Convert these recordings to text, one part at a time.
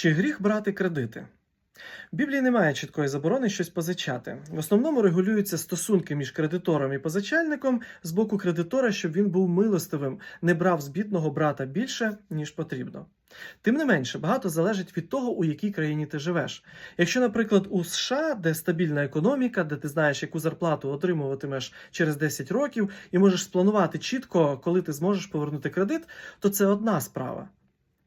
Чи гріх брати кредити? В Біблії немає чіткої заборони щось позичати. В основному регулюються стосунки між кредитором і позичальником з боку кредитора, щоб він був милостивим, не брав з бідного брата більше, ніж потрібно. Тим не менше, багато залежить від того, у якій країні ти живеш. Якщо, наприклад, у США, де стабільна економіка, де ти знаєш, яку зарплату отримуватимеш через 10 років, і можеш спланувати чітко, коли ти зможеш повернути кредит, то це одна справа.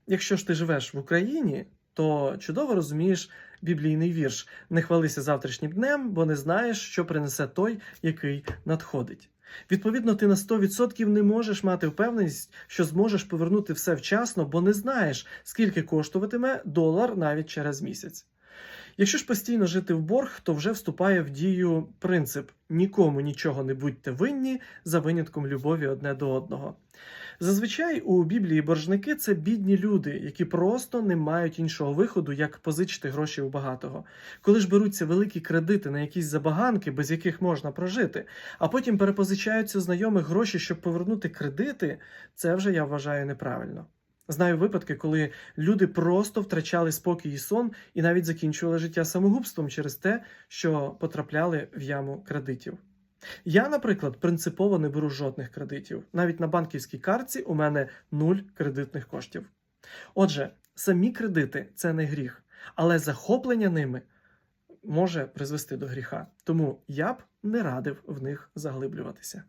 Якщо ж ти живеш в Україні, то чудово розумієш біблійний вірш: не хвалися завтрашнім днем, бо не знаєш, що принесе той, який надходить. Відповідно, ти на 100% не можеш мати впевненість, що зможеш повернути все вчасно, бо не знаєш, скільки коштуватиме долар навіть через місяць. Якщо ж постійно жити в борг, то вже вступає в дію принцип нікому нічого не будьте винні за винятком любові одне до одного. Зазвичай у Біблії боржники це бідні люди, які просто не мають іншого виходу, як позичити гроші у багатого. Коли ж беруться великі кредити на якісь забаганки, без яких можна прожити, а потім перепозичаються знайомих гроші, щоб повернути кредити, це вже я вважаю неправильно. Знаю випадки, коли люди просто втрачали спокій і сон і навіть закінчували життя самогубством через те, що потрапляли в яму кредитів. Я, наприклад, принципово не беру жодних кредитів. Навіть на банківській картці у мене нуль кредитних коштів. Отже, самі кредити це не гріх, але захоплення ними може призвести до гріха. Тому я б не радив в них заглиблюватися.